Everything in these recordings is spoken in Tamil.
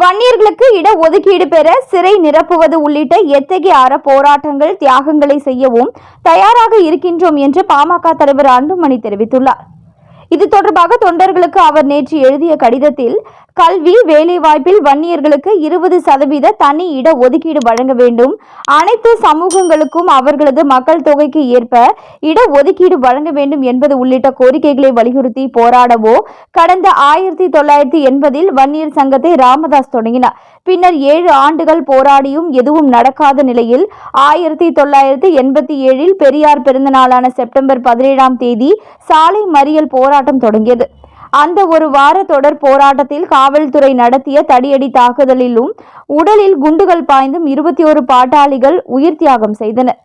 வன்னியர்களுக்கு இட ஒதுக்கீடு பெற சிறை நிரப்புவது உள்ளிட்ட எத்தகைய அற போராட்டங்கள் தியாகங்களை செய்யவும் தயாராக இருக்கின்றோம் என்று பாமக தலைவர் அன்புமணி தெரிவித்துள்ளார். இது தொடர்பாக தொண்டர்களுக்கு அவர் நேற்று எழுதிய கடிதத்தில் கல்வி வேலைவாய்ப்பில் வன்னியர்களுக்கு இருபது சதவீத தனி இட ஒதுக்கீடு வழங்க வேண்டும். அனைத்து சமூகங்களுக்கும் அவர்களது மக்கள் தொகைக்கு ஏற்ப இட ஒதுக்கீடு வழங்க வேண்டும் என்பது உள்ளிட்ட கோரிக்கைகளை வலியுறுத்தி போராடவோ கடந்த ஆயிரத்தி தொள்ளாயிரத்தி எண்பதில் வன்னியர் சங்கத்தை ராமதாஸ் தொடங்கினார். பின்னர் ஏழு ஆண்டுகள் போராடியும் எதுவும் நடக்காத நிலையில் ஆயிரத்தி தொள்ளாயிரத்தி எண்பத்தி ஏழில் பெரியார் பிறந்த நாளான செப்டம்பர் பதினேழாம் தேதி சாலை மறியல் போராட்டம் தொடங்கியது. அந்த ஒரு வார தொடர் போராட்டத்தில் காவல்துறை நடத்திய தடியடி தாக்குதலிலும் உடலில் குண்டுகள் பாய்ந்தும் இருபத்தி ஒரு பாட்டாளிகள் உயிர் தியாகம் செய்தனர்.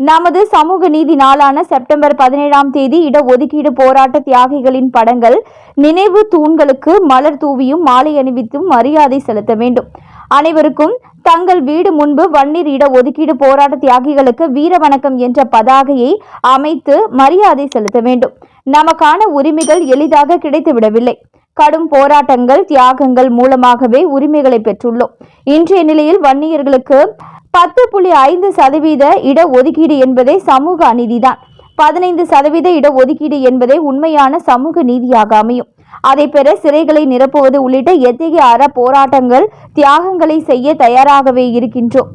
நமது சமூக நீதி நாளான செப்டம்பர் பதினேழாம் தேதி இடஒதுக்கீடு போராட்ட தியாகிகளின் படங்கள் நினைவு தூண்களுக்கு மலர் தூவியும் மாலை அணிவித்தும் மரியாதை செலுத்த வேண்டும். அனைவருக்கும் தங்கள் வீடு முன்பு வன்னீர் இட ஒதுக்கீடு போராட்ட தியாகிகளுக்கு வீர வணக்கம் என்ற பதாகையை அமைத்து மரியாதை செலுத்த வேண்டும். நமக்கான உரிமைகள் எளிதாக கிடைத்துவிடவில்லை. கடும் போராட்டங்கள் தியாகங்கள் மூலமாகவே உரிமைகளை பெற்றுள்ளோம். இன்றைய நிலையில் வன்னியர்களுக்கு பத்து புள்ளி ஐந்து சதவீத இட ஒதுக்கீடு என்பதே சமூக அநீதிதான். பதினைந்து சதவீத இட ஒதுக்கீடு என்பதே உண்மையான சமூக நீதியாக அமையும். அதை பெற சிறைகளை நிரப்புவது உள்ளிட்ட எத்தகைய அற போராட்டங்கள் தியாகங்களை செய்ய தயாராகவே இருக்கின்றோம்.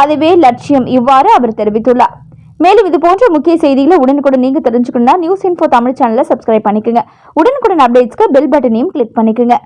அதுவே லட்சியம் இவ்வாறு அவர் தெரிவித்துள்ளார். மேலும் இது போன்ற முக்கிய செய்திகளை உடனுக்குடன் நீங்க தெரிஞ்சுக்கணும்னா நியூஸ் இன்ஃபோ தமிழ் சேனலை சப்ஸ்கிரைப் பண்ணிக்கோங்க. உடனுக்குடன் அப்டேட்ஸ்க்கு பெல் பட்டனையும் கிளிக் பண்ணிக்கோங்க.